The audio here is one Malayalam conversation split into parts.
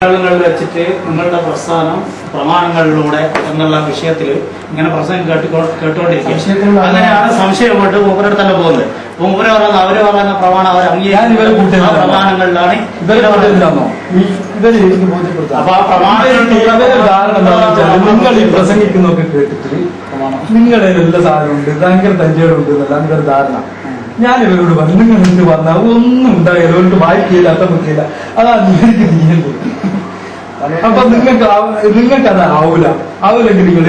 ങ്ങളിൽ വെച്ചിട്ട് നിങ്ങളുടെ പ്രസ്ഥാനം പ്രമാണങ്ങളിലൂടെ എന്നുള്ള വിഷയത്തിൽ ഇങ്ങനെ പ്രസംഗം കേട്ടുകൊ കേട്ടുകൊണ്ടിരിക്കും സംശയത്തിലുള്ള- അങ്ങനെയാണ് സംശയപ്പെട്ട് മൂപ്പരുടെ തന്നെ പോകുന്നത് മൂപ്പര് പറയുന്ന അവർ പറയുന്ന പ്രമാണം അവർ അംഗീകാരം പ്രമാണങ്ങളിലാണ് അപ്പൊ ആ പ്രമാണം നിങ്ങൾ ഈ പ്രസംഗിക്കുന്നൊക്കെ കേട്ടിട്ട് നിങ്ങളുടെ എല്ലാ സാധനമുണ്ട് ഭയങ്കര തഞ്ചേടുണ്ട് ഭയങ്കര നിങ്ങളുടെ ധാരണ ഞാൻ ഇവരോട് പറഞ്ഞു നിങ്ങൾ പറഞ്ഞാൽ ഒന്നും ഉണ്ടായില്ല ഇവരോട് വായിക്കില്ല അർത്ഥം വെക്കില്ല അതാണ് എനിക്ക് ചെയ്യേണ്ടത് അപ്പൊ നിങ്ങൾക്ക് നിങ്ങൾക്ക് അത് ആവൂല. ആവൂലെങ്കിൽ നിങ്ങൾ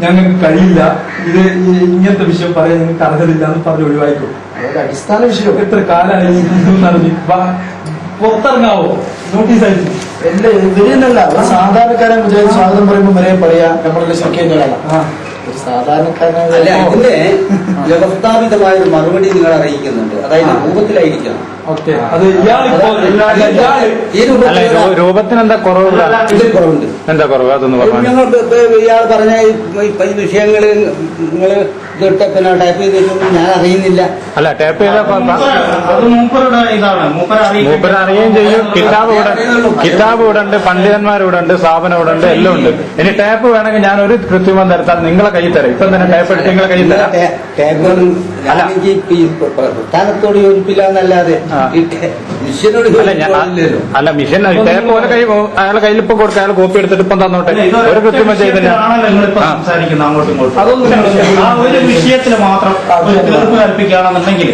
ഞങ്ങൾക്ക് കഴിയില്ല. ഇത് ഇങ്ങനത്തെ വിഷയം പറയാൻ നിങ്ങൾക്ക് അർഹതയില്ല എന്ന് പറഞ്ഞ് ഒഴിവാക്കും അതൊരു അടിസ്ഥാന വിഷയം എത്ര കാലമായി പുറത്തിറങ്ങാവോ? നോട്ടീസ് അയച്ചു. എന്റെ ഇതിനല്ല സാധാരണക്കാരൻ വിചാരിച്ച് സ്വാഗതം പറയുമ്പോൾ വരെ പറയാ നമ്മളെ ശ്രദ്ധിക്കുന്നതാണ് ആ. സാധാരണക്കാരനെ ഇതിന്റെ വ്യവസ്ഥാപിതമായ ഒരു മറുപടി നിങ്ങൾ അറിയിക്കുന്നുണ്ട് അതായത് രൂപത്തിലായിരിക്കണം. അല്ല, അല്ല രൂപത്തിന് എന്താ കുറവുണ്ട്. എന്താ കുറവ്? അതൊന്ന് പറഞ്ഞു. ഇയാൾ പറഞ്ഞ ഈ- വിഷയങ്ങൾ നിങ്ങൾ പിന്നെ ടൈപ്പ് ചെയ്തിട്ടൊന്നും ഞാൻ അറിയുന്നില്ല. അല്ല ടേപ്പ് ചെയ്ത മൂപ്പരെ അറിയുകയും ചെയ്യും. കിതാബ് ഇവിടെ കിതാബ് ഇവിടെ ഉണ്ട്. പണ്ഡിതന്മാർ ഇവിടെ ഉണ്ട്. സ്ഥാപനം ഇവിടെ ഉണ്ട്. എല്ലാം ഉണ്ട്. ഇനി ടേപ്പ് വേണമെങ്കിൽ ഞാൻ ഒരു കൃത്രിമം തരത്താൽ നിങ്ങളെ കൈ തരാം. ഇപ്പം തന്നെ ടേപ്പ് എടുത്ത് നിങ്ങളെ കൈ തരാം. എനിക്ക് ഈ പ്രസ്ഥാനത്തോട് യോജിപ്പില്ല എന്നല്ലാതെ. അല്ല ഞാൻ അല്ല മിഷൻ ടേപ്പ് ഓരോ കൈ അയാളെ കയ്യിൽ ഇപ്പൊ കൊടുക്കുക അയാൾ കോപ്പി എടുത്തിട്ട് ഇപ്പം തന്നോട്ടെ. ഒരു കൃത്യമ ചെയ്തില്ല. ഒരു വിഷയത്തിൽ മാത്രം തീർപ്പ് കൽപ്പിക്കുകയാണെന്നുണ്ടെങ്കിൽ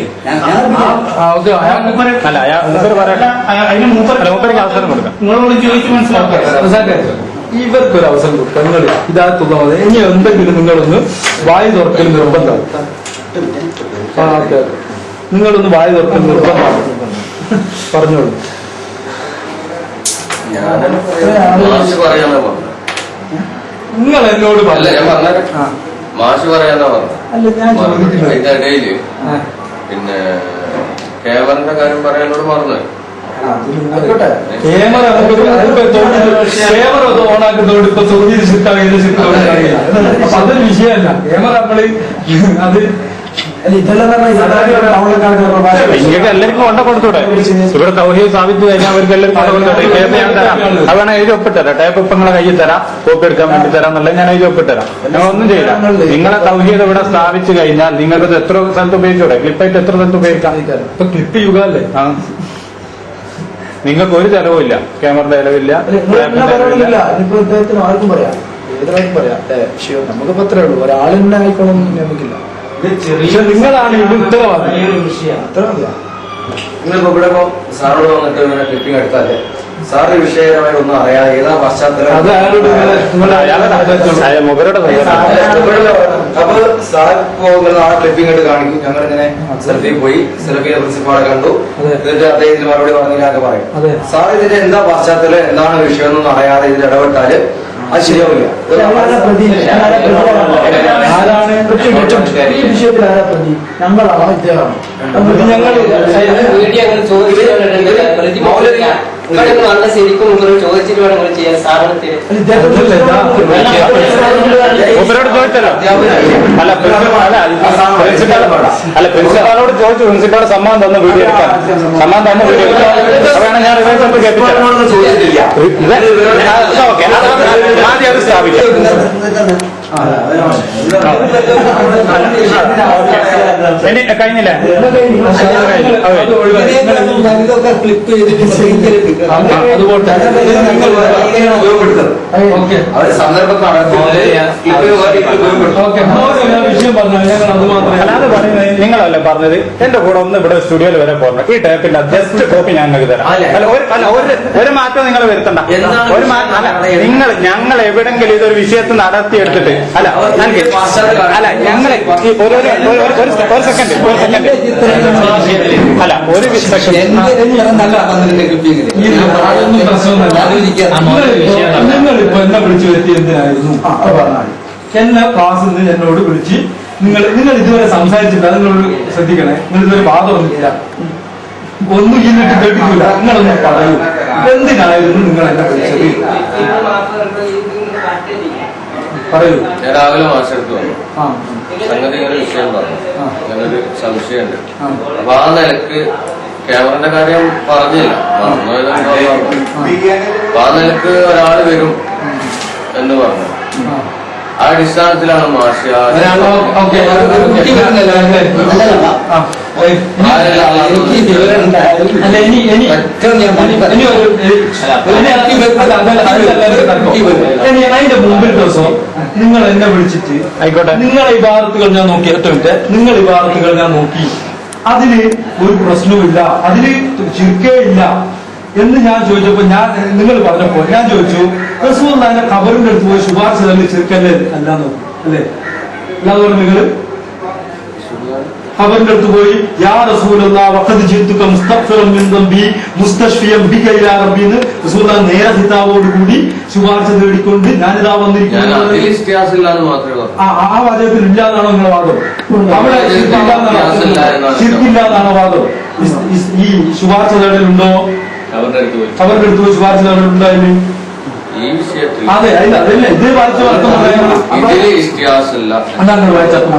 അല്ല അയാൾ മൂപ്പര് പറയട്ടെ അതിന് മൂപ്പര് അവസരം കൊടുക്കാം. നിങ്ങളോട് ചോദിച്ച് മനസ്സിലാക്കാം. ഇവർക്കൊരു അവസരം കൊടുക്കാം. നിങ്ങൾ ഇതാകത്തുള്ള മതി. ഇനി എന്തെങ്കിലും നിങ്ങളൊന്ന് വായു തുറക്കൽ നിർബന്ധം. ആ അതെ ഓക്കെ. നിങ്ങളൊന്ന് വായു തുറക്കുന്ന നിർബന്ധമാണ് പറഞ്ഞോളൂ നിങ്ങൾ എന്നോട് പറഞ്ഞു മാഷ് പറയാന്നാ അതിന്റെ ഇടയിൽ പിന്നെ കേവറിന്റെ കാര്യം പറയാനോട് മറന്നു ആ, അത് നിങ്ങൾ- ആയിക്കോട്ടെ. ക്യാമറ നമുക്ക് അതിപ്പോ ക്യാമറ ഓണാക്കുന്നതോട് ഇപ്പൊ തോന്നി ശിർക്കാണ് ഏത് ശിർക്കാണ് അറിയില്ല അപ്പൊ അതൊരു വിഷയമല്ല. ക്യാമറ നമ്മൾ അത് നിങ്ങൾക്ക് എല്ലാവർക്കും കൊണ്ട കൊടുത്തൂടെ? ഇവിടെ തൗഹീദ് സ്ഥാപിച്ചു കഴിഞ്ഞാൽ അവർക്ക് എല്ലാവർക്കും കൊണ്ട കൊടുത്തൂടെ? ടേപ്പ് ഞാൻ തരാം. അത് വേണം എഴുതി ഒപ്പിട്ടരാം. ടേപ്പ് ഇപ്പൊ നിങ്ങളെ കയ്യിൽ തരാം. കോപ്പി എടുക്കാൻ വേണ്ടി തരാം എന്നുള്ളത് ഞാൻ എഴുതി ഒപ്പിട്ടരാം. ഞാൻ ഒന്നും ചെയ്യില്ല. നിങ്ങളെ തൗഹീദ് ഇവിടെ സ്ഥാപിച്ചു കഴിഞ്ഞാൽ നിങ്ങൾക്ക് എത്ര സ്ഥലത്ത് ഉപയോഗിച്ചൂടെ? ക്ലിപ്പായിട്ട് എത്ര സ്ഥലത്ത് ഉപയോഗിക്കാം? ഇപ്പൊ ക്ലിപ്പ് യുഗല്ലേ ആ. നിങ്ങൾക്ക് ഒരു ചെലവുമില്ല ക്യാമറയുടെ ചെലവില്ല. ചെലവില്ല. പറയുന്നില്ല? ഇനിയിപ്പോ ഇദ്ദേഹത്തിന് ആർക്കും പറയാം. ഏതൊരാൾക്കും പറയാം. നമുക്കിപ്പോ അത്രേ ഉള്ളൂ. ഒരാൾ തന്നെ ആയിക്കോളൊന്നും നമുക്കില്ല പക്ഷെ നിങ്ങളാണ് ഇത് ഉത്തരവാദി. നിങ്ങളിപ്പോ ഇവിടെ ഇപ്പൊ സാറോട് വന്നിട്ട് ഇങ്ങനെ ക്ലിപ്പിംഗ് എടുത്താൽ സാറ് ഈ വിഷയപരമായി ഒന്നും അറിയാതെ ഏതാ പശ്ചാത്തലം? അപ്പൊ സാർ പോകുന്ന ആ ക്ലിപ്പിംഗ് എടുത്ത് കാണിക്കും ഞങ്ങൾ ഇങ്ങനെ സെൽഫി പോയി സെൽഫിയെ പ്രിൻസിപ്പാളെ കണ്ടു. എന്നിട്ട് അദ്ദേഹം ഇതിന് മറുപടി പറഞ്ഞാൽ പറയും. അതെ. സാർ ഇതിന്റെ എന്താ പശ്ചാത്തലം? എന്താണ് വിഷയം എന്നൊന്നും അറിയാതെ ഇതിൽ ഇടപെട്ടാൽ അത് ശരിയാവില്ല ഇത് ആരാ പ്രതി? ആരാ പ്രതി? ആരാണ് കൃത്യം, കൃത്യം. ഈ വിഷയത്തിൽ ആരാ പ്രതി ഞങ്ങളാണോ ഇദ്ദേഹമാണോ ഇത് ഞങ്ങൾ വീഡിയോ അങ്ങനെ ചോദിച്ചിട്ട് നല്ല ശരിക്കും നിങ്ങൾ ചോദിച്ചിട്ട് വേണം. നിങ്ങൾ ചെയ്യാൻ സ്ഥാപനത്തിൽ മൂപ്പരോട് ചോദിച്ചല്ലോ. അല്ല പ്രിൻസിപ്പാളോട് ചോദിച്ചു പ്രിൻസിപ്പാൾ സമ്മാനം തന്ന വീഡിയോ എടുക്കാൻ. സമ്മാനം. തന്ന വീഡിയോ എടുക്കാൻ. അതാണ് ഞാൻ ചോദിച്ചിട്ടില്ല. ഓക്കെ ആദ്യം അത് സ്ഥാപിക്കാം. കഴിഞ്ഞില്ലേ? ക്ലിപ്പ് നിങ്ങളല്ലേ പറഞ്ഞത്? എന്റെ കൂടെ ഒന്ന് ഇവിടെ സ്റ്റുഡിയോയിൽ വരെ പോരണം. ഈ ടൈപ്പിന്റെ ജസ്റ്റ് കോപ്പി ഞാൻ നിങ്ങൾക്ക് തരാം. അല്ല? ഒരു മാറ്റം നിങ്ങൾ വരുത്തണ്ട. ഒരു മാറ്റം നിങ്ങൾ ഞങ്ങൾ എവിടെങ്കിലും ഇതൊരു വിഷയത്തിൽ നടത്തിയെടുത്തിട്ട് അല്ല അല്ല ഞങ്ങളെ ഒരു സെക്കൻഡ് ഒരു സെക്കൻഡ് അല്ല ഒരു സെക്കൻഡ് നിങ്ങളിപ്പോ- എന്നെ വിളിച്ചു വരുത്തി എന്തിനായിരുന്നു? പറഞ്ഞാൽ. എന്നെ ക്ലാസ്സിൽ നിന്ന് എന്നോട് വിളിച്ച് നിങ്ങൾ നിങ്ങൾ ഇതുവരെ സംസാരിച്ചില്ല നിങ്ങളോട് ശ്രദ്ധിക്കണേ. നിങ്ങൾ ഇതുവരെ വാദം ഒന്നില്ല ഒന്നും ഇന്നിട്ട് കേട്ടിട്ടില്ല. നിങ്ങളൊന്ന് പറയൂ. എന്തിനായിരുന്നു നിങ്ങൾ എന്നെ വിളിച്ചത്? പറയൂ. ഞാൻ രാവിലെ മാഷെടുത്ത് വന്നു. സംഗതി ഇങ്ങനെ വിഷയം പറഞ്ഞു. ഞാനൊരു അങ്ങനൊരു സംശയമുണ്ട്. അപ്പൊ ആ നിലയ്ക്ക് ക്യാമറന്റെ കാര്യം പറഞ്ഞില്ല. പറഞ്ഞു അപ്പൊ ആ നിലയ്ക്ക് ഒരാൾ വരും എന്ന് പറഞ്ഞു. ആ. അടിസ്ഥാനത്തിലാണ് മാഷ അതിന്റെ മുമ്പിൽ ദിവസം നിങ്ങൾ എന്നെ വിളിച്ചിട്ട് ആയിക്കോട്ടെ നിങ്ങൾ ഈ ഭാഗത്തുകൾ ഞാൻ നോക്കി ഏറ്റവും നിങ്ങൾ ഈ ഭാഗത്തുകൾ ഞാൻ നോക്കി അതിന് ഒരു പ്രശ്നവുമില്ല അതിന് ചുരുക്കേ ഇല്ല എന്ന് ഞാൻ ചോദിച്ചപ്പോ ഞാൻ നിങ്ങൾ പറഞ്ഞപ്പോ ഞാൻ ചോദിച്ചു റസൂർ അതിന്റെ ഖബറിന്റെ അടുത്ത് പോയി ശുപാർശ തന്നെ ചെറുക്കല്ലേ അല്ല നോക്കും അല്ലേ അല്ലാതെ പറഞ്ഞു ഖബറിന്റെ അടുത്ത് പോയി യാ റസൂലല്ലാ വഖദ് ജിത്തുക മുസ്തഗ്ഫിറൻ മിൻ ദംബി മുസ്തശ്ഫിയൻ ബിക ഇലാ റബ്ബി എന്ന് റസൂലുള്ളാ നേരെ ഹിതാബോട് കൂടി ശുപാർശ തേടിക്കൊണ്ട് ഞാനിതാ വന്നിരിക്കുന്നു ആ വാചകത്തിൽ ഇല്ലാതാണോ നിങ്ങളുടെ വാദം? അവിടെ വാദം? ഇസ്- ഇസ്- ഈ ശുപാർശ തേടലുണ്ടോ അവരുടെ അടുത്ത് പോയി. ശുപാർശ തേടലുണ്ടോ അതിന്? അതെ അതില്ല ഇതേ വായിച്ച വാർത്ത അതാണ് വായിച്ച എന്നാ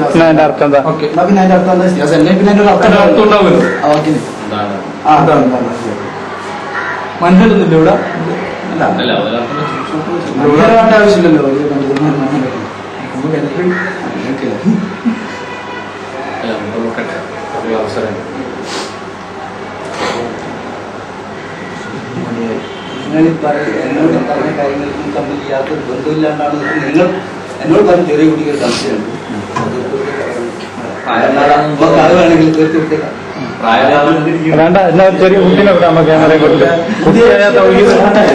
അതിന്റെ അർത്ഥം എന്താ? ഓക്കെ. എന്നാ പിന്നെ അതിന്റെ അർത്ഥം എന്താ? ഇസ്തിഹാസ? അല്ലെങ്കിൽ പിന്നെ അതിന്റെ ഒരു അർത്ഥം അർത്ഥം ഉണ്ടാവുമല്ലോ. ആ. എന്താണ് ആ, അതാണ്, അതാണ്. മഞ്ഞളൊന്നുമില്ല ഇവിടെ? അല്ല, അല്ല അവരർത്ഥം ഇങ്ങനെ വേണ്ട ആവശ്യമില്ലല്ലോ. ഇത് നമ്മൾ മനസ്സിലാക്കി. നമുക്ക് എനിക്ക് അങ്ങനെയൊക്കെയല്ലേ. നമുക്ക് നോക്കട്ടെ. ഒരു അവസരം. നിങ്ങൾ ഈ പറയ- എന്നോട് പറഞ്ഞ കാര്യങ്ങൾക്കും തമ്മിൽ യാതൊരു ബന്ധമില്ലാണ്ടാണ് നിങ്ങൾ എന്നോട് പറഞ്ഞ ചെറിയ കുട്ടിക്ക് സംശയമുണ്ട് നമുക്ക് അത് വേണമെങ്കിൽ തീർത്ത് വിട്ടേക്കാം വേണ്ട എന്നാ ചെറിയ കുട്ടീനെ ക്യാമറയെ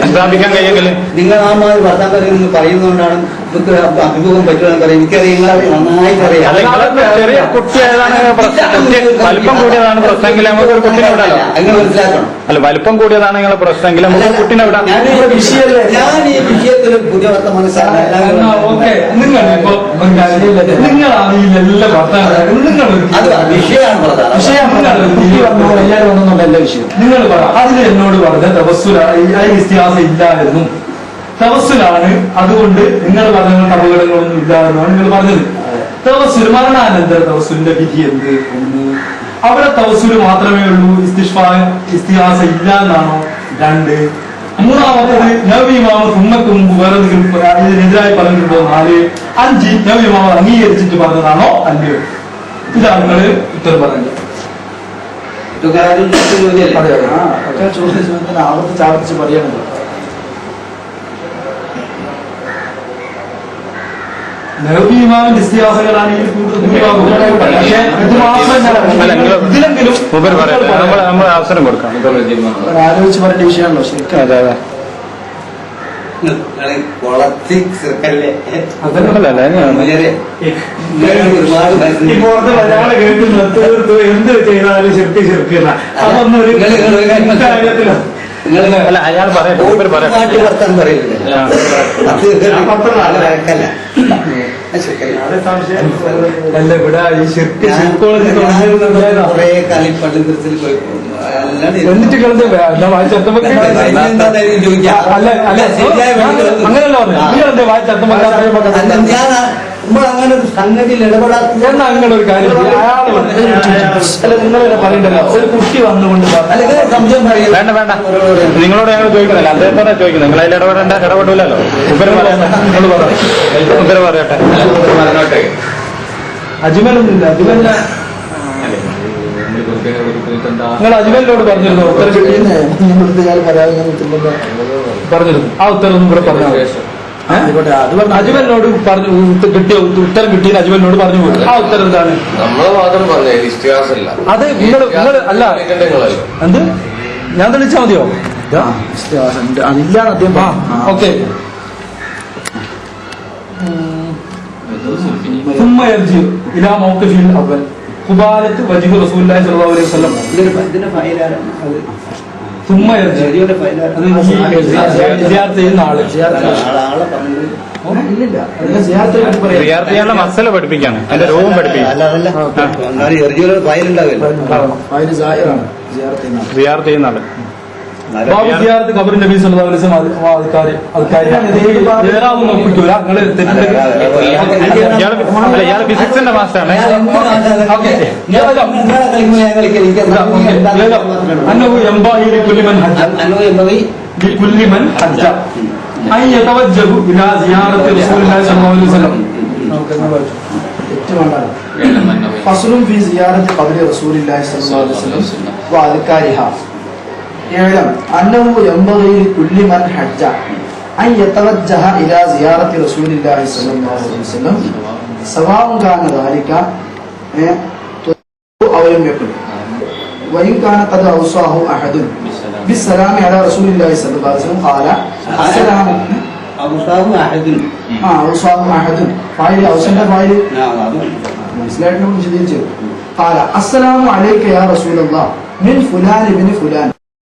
സ്ഥാപിക്കാൻ കഴിയെങ്കിൽ നിങ്ങൾ ആ മാതിരി വർത്താൻ പറയുന്നതുകൊണ്ടാണ് നമുക്ക് അഭിമുഖം പറ്റുമെന്ന് പറയാം. എനിക്കറിയാം നന്നായിട്ട് അറിയാം. ചെറിയ കുട്ടിയായതാണ് വലിപ്പം കൂടിയതാണ് പ്രശ്നമെങ്കിൽ നമുക്ക് ഒരു കുട്ടീനെ വിടാലോ? അങ്ങനെ മനസ്സിലാക്കണം. അല്ല വലിപ്പം കൂടിയതാണ് നിങ്ങളെ പ്രശ്നമെങ്കിൽ നമുക്ക് ഒരു കുട്ടീനെ വിടാം. ഞാൻ ഈ വിഷയമല്ലേ? ഞാൻ ഈ വിഷയത്തിൽ പുതിയ എന്നാ നിങ്ങൾ പറ. അതിന് എന്നോട് പറഞ്ഞ തപസ്സുല ഇസ്തിഹാസം ഇല്ല എന്നും തപസ്സിലാണ് അതുകൊണ്ട് നിങ്ങൾ പറഞ്ഞ അപകടങ്ങളൊന്നും ഇല്ല എന്നാണ് നിങ്ങൾ പറഞ്ഞത്. തപസ്സുൽ മരണാനന്തര തപസ്സുലിന്റെ വിധി എന്ത് ഒന്ന് അവിടെ തപസ്സുൽ മാത്രമേ ഉള്ളൂ ഇസ്തിഷ്ഫാ ഇസ്തിഹാസ ഇല്ല എന്നാണോ രണ്ട്. മൂന്നാമത്തത് നവീമാമ തുമ്മക്ക് മുമ്പ് വേറെ ഇതിനെതിരായി പറഞ്ഞിട്ടുണ്ടോ? നാല്. അഞ്ച് നവീമാമ അംഗീകരിച്ചിട്ട് പറഞ്ഞതാണോ? അല്ലയോ? ഇതാണ് നിങ്ങൾ ഉത്തരം പറഞ്ഞത്. ചോദ്യത്തിന് ആവർത്തിച്ച് ആവർത്തിച്ച് പറയണല്ലോ. കൂടുതൽ ഭൂരിഭാഗവും. പക്ഷേ ഇത് മാത്രം ഇതിലെങ്കിലും നമ്മൾ നമ്മൾ അവസരം കൊടുക്കാം. ആലോചിച്ച് പറഞ്ഞ വിഷയമാണല്ലോ ശരിക്കും. അതെ അതെ. ഒരുപാട് ഒരാളെ കേൾക്കുന്ന തീർത്തു എന്ത് ചെയ്താലും ശിർക്ക് ശിർക്കുന്ന അതൊന്നും ഒരു നിങ്ങൾ അല്ല അയാൾ പറയട്ടെ വർത്താൻ പറയില്ലേ. അല്ല ഇവിടെ ഈ ശിർക്ക് കുറേ കാലം പോയി എന്നിട്ട് കിടന്ന് വായിച്ചെത്തുമ്പോ എന്താണെന്ന് അല്ല അല്ല ശരിയായ വഴികളൊന്നും- അങ്ങനല്ല പറഞ്ഞു ഞാൻ നമ്മൾ അങ്ങനെ ഒരു സംഗതിയിൽ ഇടപെടാത്ത എന്നാ അങ്ങനെ ഒരു കാര്യം അല്ല നിങ്ങൾ പറയണ്ടല്ലോ? ഒരു കുട്ടി വന്നുകൊണ്ട് അല്ലെങ്കിൽ സംശയം പറയും വേണ്ട വേണ്ട. നിങ്ങളോട് ഞങ്ങൾ ചോദിക്കുന്നില്ല അദ്ദേഹത്തോടെ ചോദിക്കുന്നത്. നിങ്ങൾ അതിൽ ഇടപെടേണ്ട ഇടപെടില്ലല്ലോ ഉപരി പറയട്ടെ. പറയട്ടെ അജ്മലൊന്നുമില്ല അജ്മലിനെ നിങ്ങൾ അജ്മലിനോട് പറഞ്ഞിരുന്നു? ഉത്തരം പറഞ്ഞിരുന്നു. ആ ഉത്തരം ഒന്നും കൂടെ പറഞ്ഞു അജ്മലിനോട് പറഞ്ഞു പറഞ്ഞു കിട്ടിയ ഉത്തരം കിട്ടിയ അജ്മലിനോട് പറഞ്ഞു ആ ഉത്തരം എന്താണ്? അത് നിങ്ങൾ നിങ്ങൾ അല്ല. എന്ത്? ഞാൻ തെളിച്ചാ മതിയോ? അതില്ലാണ് അദ്ദേഹം ഓക്കെ. അവൻ. കുബാലത്ത് വജിഹ് റസൂല്ലാഹി സല്ലല്ലാഹു അലൈഹി വസല്ലം. ഇതിന്റെ ഫൈലാണ് വിദ്യാർത്ഥികളുടെ മസല പഠിപ്പിക്കാണ്. അതിന്റെ രോഗം പഠിപ്പിക്കും. ഫയൽ ഉണ്ടാവില്ല ഫയൽ ബാബു സിയാറത്ത് കബർ നബി സല്ലല്ലാഹു അലൈഹി വസല്ലം ആൾക്കാര് ആൾക്കാര് വേറാവും ഒപ്പിക്കൂല നിങ്ങൾ ഇയാൾ ഫിസിക്സിന്റെ മാസ്റ്ററാണ് അന്നഹു യംബാഹി ലികുല്ലി മൻ ഹജ്ജ. അന്നഹു യംബാഹി ലികുല്ലി മൻ ഹജ്ജ. അൻ യതവജ്ജഹു ഇലാ സിയാറത്തി റസൂലുള്ളാഹി സ്വല്ലല്ലാഹു അലൈഹി വസല്ലം. ഫസ്ലും ഫി സിയാറത്തി ഖബറി റസൂലുള്ളാഹി സ്വല്ലല്ലാഹു അലൈഹി വസല്ലം വഅൽക്കാരിഹ يعلم أنه ينبغي لكل من حج أن يتوجه إلى زيارة رسول الله صلى الله عليه وسلم سواء كان ذلك إيه، أو لم يكن وإن كان قد أوصاه أحد بالسلام على رسول الله صلى الله عليه وسلم قال السلام أوصاه أحد ആ ഔസാഹു അഹദുൻ ഫായില് ഔസന്റെ ഫായില് نعم أظن. മനസ്സിലായിട്ട് നമ്മൾ വിശദീകരിച്ചു قال السلام عليك يا رسول الله من فلان بن فلان